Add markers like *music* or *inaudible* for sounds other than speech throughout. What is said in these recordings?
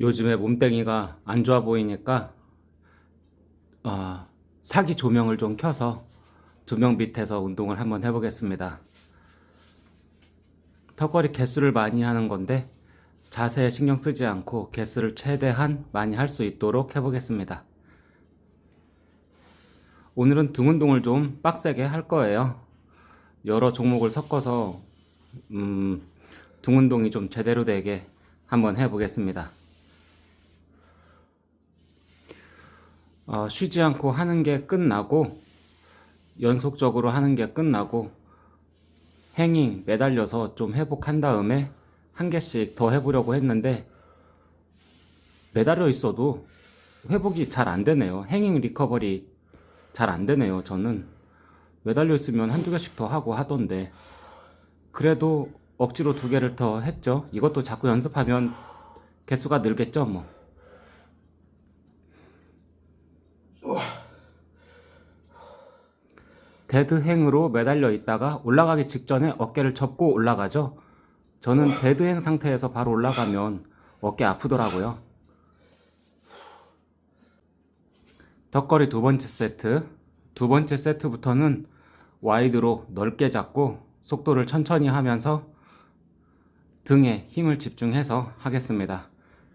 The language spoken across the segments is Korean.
요즘에 몸땡이가 안 좋아 보이니까 어, 사기 조명을 좀 켜서 조명 밑에서 운동을 한번 해보겠습니다. 턱걸이 개수를 많이 하는 건데 자세에 신경 쓰지 않고 개수를 최대한 많이 할 수 있도록 해보겠습니다. 오늘은 등 운동을 좀 빡세게 할 거예요. 여러 종목을 섞어서 음, 등 운동이 좀 제대로 되게 한번 해보겠습니다. 어, 쉬지 않고 하는 게 끝나고 연속적으로 하는 게 끝나고 행잉 매달려서 좀 회복한 다음에 한 개씩 더 해보려고 했는데 매달려 있어도 회복이 잘 안 되네요. 행잉 리커버리 잘 안 되네요. 저는 매달려 있으면 한두 개씩 더 하고 하던데 그래도 억지로 두 개를 더 했죠. 이것도 자꾸 연습하면 개수가 늘겠죠, 뭐. 데드행으로 매달려 있다가 올라가기 직전에 어깨를 접고 올라가죠. 저는 데드행 상태에서 바로 올라가면 어깨 아프더라고요. 덕거리 두 번째 세트. 두 번째 세트부터는 와이드로 넓게 잡고 속도를 천천히 하면서 등에 힘을 집중해서 하겠습니다.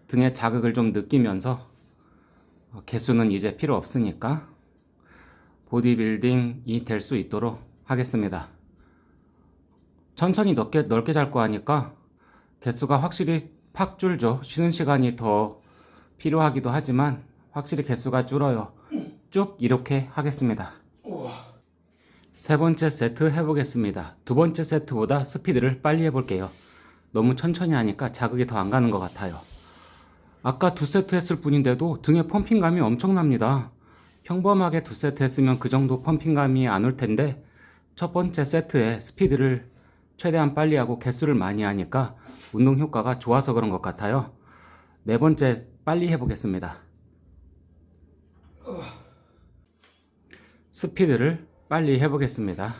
등에 자극을 좀 느끼면서 어, 개수는 이제 필요 없으니까 보디빌딩이 될 수 있도록 하겠습니다. 천천히 넓게, 넓게 잘거 하니까 개수가 확실히 팍 줄죠. 쉬는 시간이 더 필요하기도 하지만 확실히 개수가 줄어요. 쭉 이렇게 하겠습니다. 세 번째 세트 해보겠습니다. 두 번째 세트보다 스피드를 빨리 해볼게요. 너무 천천히 하니까 자극이 더 안 가는 것 같아요. 아까 두 세트 했을 뿐인데도 등에 펌핑감이 엄청납니다. 평범하게 두 세트 했으면 그 정도 펌핑감이 안 올 텐데 첫 번째 세트에 스피드를 최대한 빨리 하고 개수를 많이 하니까 운동 효과가 좋아서 그런 것 같아요. 네 번째 빨리 해보겠습니다. 스피드를 빨리 해보겠습니다.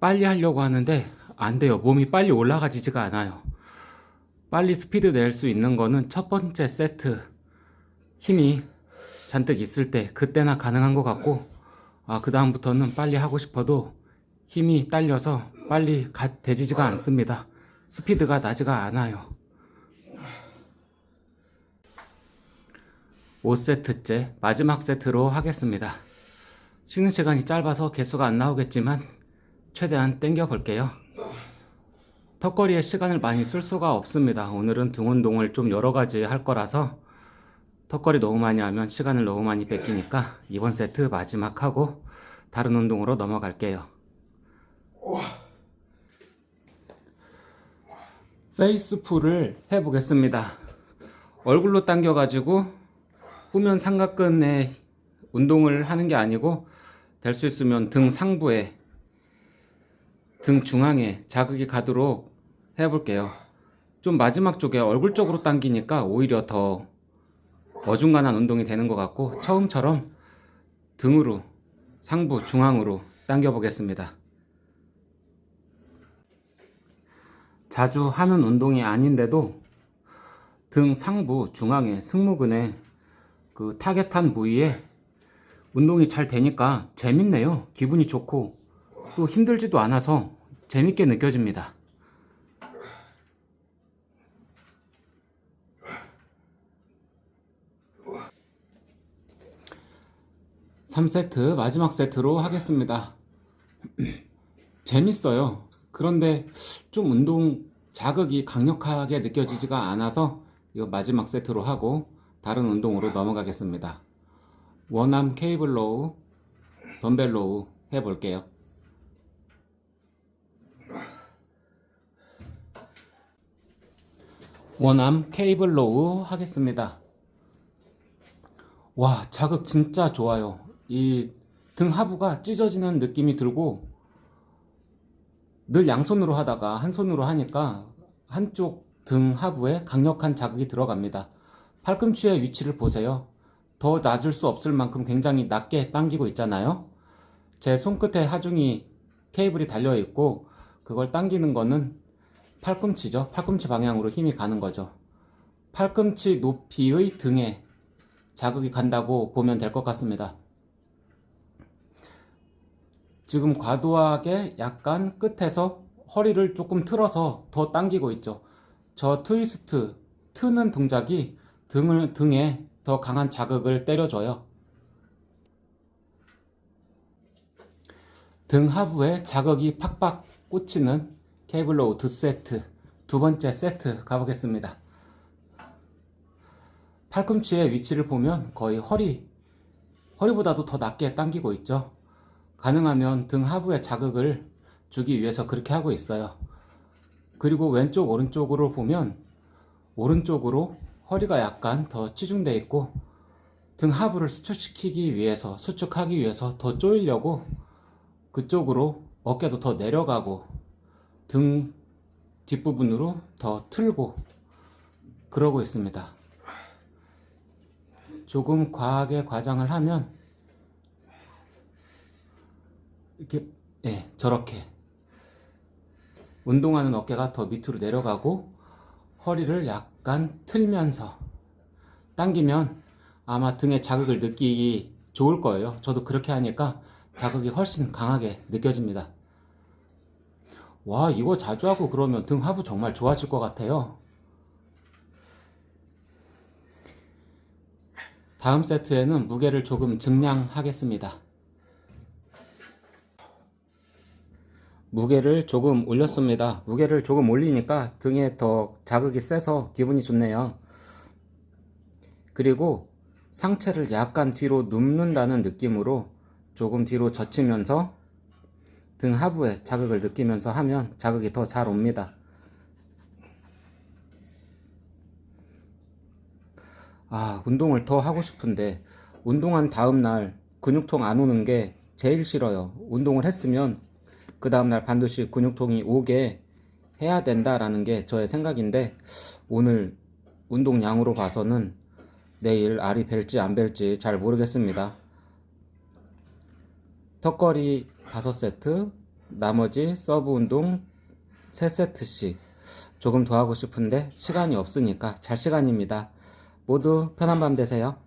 빨리 하려고 하는데 안 돼요. 몸이 빨리 올라가지지가 않아요. 빨리 스피드 낼 수 있는 거는 첫 번째 세트 힘이 잔뜩 있을 때 그때나 가능한 것 같고 아, 그 다음부터는 빨리 하고 싶어도 힘이 딸려서 빨리 가, 되지지가 않습니다. 스피드가 나지가 않아요. 5세트째 마지막 세트로 하겠습니다. 쉬는 시간이 짧아서 개수가 안 나오겠지만 최대한 땡겨 볼게요. 턱걸이에 시간을 많이 쓸 수가 없습니다. 오늘은 등 운동을 좀 여러 가지 할 거라서 턱걸이 너무 많이 하면 시간을 너무 많이 뺏기니까 이번 세트 마지막 하고 다른 운동으로 넘어갈게요. 페이스 풀을 해보겠습니다. 얼굴로 당겨가지고 후면 삼각근에 운동을 하는 게 아니고 될 수 있으면 등 상부에 등 중앙에 자극이 가도록 해볼게요. 좀 마지막 쪽에 얼굴 쪽으로 당기니까 오히려 더 어중간한 운동이 되는 것 같고 처음처럼 등으로 상부 중앙으로 당겨 보겠습니다. 자주 하는 운동이 아닌데도 등 상부 중앙에 승모근에 그 타겟한 부위에 운동이 잘 되니까 재밌네요. 기분이 좋고 또 힘들지도 않아서 재밌게 느껴집니다. 3세트 마지막 세트로 하겠습니다. *clears throat* 재밌어요. 그런데 좀 운동 자극이 강력하게 느껴지지가 않아서 이거 마지막 세트로 하고 다른 운동으로 넘어가겠습니다. 원암 케이블 로우, 덤벨 로우 해볼게요. 원암 케이블 로우 하겠습니다. 와, 자극 진짜 좋아요. 이 등 하부가 찢어지는 느낌이 들고 늘 양손으로 하다가 한 손으로 하니까 한쪽 등 하부에 강력한 자극이 들어갑니다. 팔꿈치의 위치를 보세요. 더 낮을 수 없을 만큼 굉장히 낮게 당기고 있잖아요. 제 손끝에 하중이 케이블이 달려 있고 그걸 당기는 거는 팔꿈치죠. 팔꿈치 방향으로 힘이 가는 거죠. 팔꿈치 높이의 등에 자극이 간다고 보면 될 것 같습니다. 지금 과도하게 약간 끝에서 허리를 조금 틀어서 더 당기고 있죠. 저 트위스트, 트는 동작이 등을, 등에 더 강한 자극을 때려줘요. 등 하부에 자극이 팍팍 꽂히는 케이블로우 두 세트, 두 번째 세트 가보겠습니다. 팔꿈치의 위치를 보면 거의 허리, 허리보다도 더 낮게 당기고 있죠. 가능하면 등 하부에 자극을 주기 위해서 그렇게 하고 있어요. 그리고 왼쪽, 오른쪽으로 보면 오른쪽으로 허리가 약간 더 치중돼 있고 등 하부를 수축시키기 위해서, 수축하기 위해서 더 조이려고 그쪽으로 어깨도 더 내려가고 등 뒷부분으로 더 틀고 그러고 있습니다. 조금 과하게 과장을 하면 이렇게 예, 저렇게 운동하는 어깨가 더 밑으로 내려가고 허리를 약간 틀면서 당기면 아마 등에 자극을 느끼기 좋을 거예요. 저도 그렇게 하니까 자극이 훨씬 강하게 느껴집니다. 와, 이거 자주 하고 그러면 등 하부 정말 좋아질 것 같아요. 다음 세트에는 무게를 조금 증량하겠습니다. 무게를 조금 올렸습니다. 무게를 조금 올리니까 등에 더 자극이 세서 기분이 좋네요. 그리고 상체를 약간 뒤로 눕는다는 느낌으로 조금 뒤로 젖히면서 등 하부에 자극을 느끼면서 하면 자극이 더 잘 옵니다. 아, 운동을 더 하고 싶은데 운동한 다음 날 근육통 안 오는 게 제일 싫어요. 운동을 했으면 그 다음 날 반드시 근육통이 오게 해야 된다라는 게 저의 생각인데 오늘 운동량으로 봐서는 내일 알이 벨지 안 벨지 잘 모르겠습니다. 턱걸이 5세트, 나머지 서브 운동 3세트씩 조금 더 하고 싶은데 시간이 없으니까 잘 시간입니다. 모두 편한 밤 되세요.